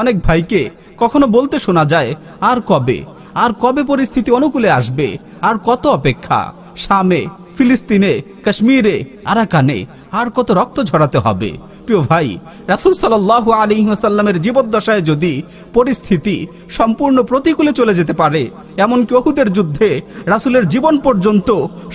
অনেক ভাইকে কখনো বলতে শোনা যায়, আর কবে? আর কবে পরিস্থিতি অনুকূলে আসবে? আর কত অপেক্ষা? শামে, ফিলিস্তিনে, কাশ্মীরে, আরাকানে, আর কত রক্ত ঝরাতে হবে? প্রিয় ভাই, রাসুল সাল্লাহ আলিহাসাল্লামের জীবদ্দশায় যদি পরিস্থিতি সম্পূর্ণ প্রতিকূলে চলে যেতে পারে, এমনকি অহুদের যুদ্ধে রাসুলের জীবন পর্যন্ত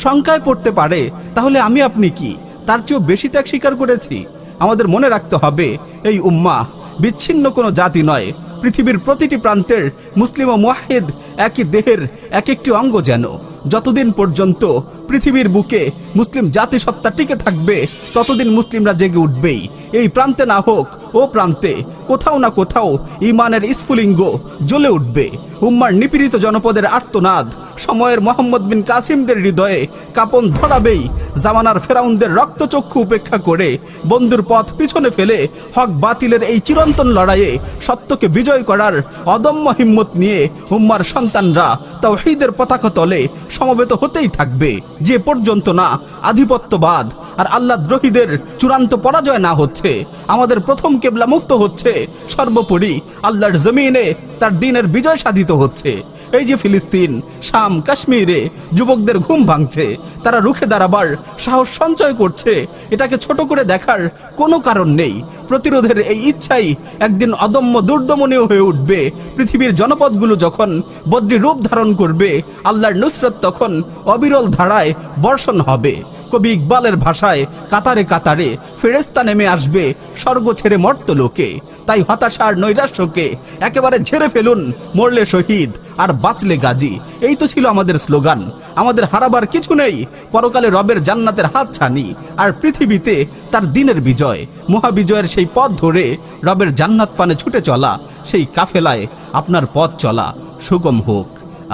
শঙ্কায় পড়তে পারে, তাহলে আমি আপনি কি? তার চেয়েও বেশি ত্যাগ স্বীকার করেছি। আমাদের মনে রাখতে হবে, এই উম্মা বিচ্ছিন্ন কোনো জাতি নয়। পৃথিবীর প্রতিটি প্রান্তের মুসলিম ও মুয়াহিদ একই দেহের এক একটি অঙ্গ যেন। যতদিন পর্যন্ত পৃথিবীর বুকে মুসলিম জাতিসত্তা টিকে থাকবে, ততদিন মুসলিমরা জেগে উঠবেই। এই প্রান্তে না হোক, ও প্রান্তে কোথাও না কোথাও ইমানের স্ফুলিঙ্গ জ্বলে উঠবে। উম্মার নিপীড়িত জনপদের আর্তনাদ সময়ের মোহাম্মদ বিন কাসিমদের হৃদয়ে কাপন ধরাবেই জামানার ফেরাউনদের রক্তচক্ষু উপেক্ষা করে বন্ধুর পথ পিছনে ফেলে হক বাতিলের এই চিরন্তন লড়াইয়ে সত্যকে বিজয় করার অদম্য হিম্মত নিয়ে উম্মার সন্তানরা তাওহীদের পতাকা তলে সমবেত হতেই থাকবে। যে পর্যন্ত না আধিপত্যবাদ আর আল্লাহ দ্রোহীদের চূড়ান্ত পরাজয় না হচ্ছে, আমাদের প্রথম কেবলা মুক্ত হচ্ছে, সর্বোপরি আল্লাহর জমিনে তার দিনের বিজয় সাধিত হচ্ছে। এই যে ফিলিস্তিন, শাম, কাশ্মীরে যুবকদের ঘুম ভাঙছে, তারা রুখে দাঁড়াবার সাহস সঞ্চয় করছে। এটাকে ছোট করে দেখার কোনো কারণ নেই। প্রতিরোধের এই ইচ্ছাই একদিন অদম্য দুর্দমনীয় হয়ে উঠবে। পৃথিবীর জনপদগুলো যখন বদ্রী রূপ ধারণ করবে, আল্লাহর নুসরত তখন অবিরল ধারায় বর্ষণ হবে। কবি ইকবালের ভাষায় কাতারে কাতারে ফেরেস্তা নেমে আসবে, স্বর্গ ছেড়ে মর্ত লোকে। তাই হতাশার নৈরাশ্যকে একেবারে ঝেড়ে ফেলুন, মরলে শহীদ আর বাঁচলে গাজী। এই তো ছিল আমাদের স্লোগান। আমাদের হারাবার কিছু নেই, পরকালে রবের জান্নাতের হাত ছানি, আর পৃথিবীতে তার দিনের বিজয়। মহাবিজয়ের সেই পথ ধরে রবের জান্নাত পানে ছুটে চলা, সেই কাফেলায় আপনার পথ চলা। সুগম হোক।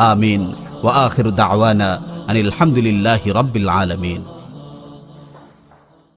আমিন। ওয়া আখিরু দাওয়ানা আনিল হামদুলিল্লাহি রাব্বিল আলামিন।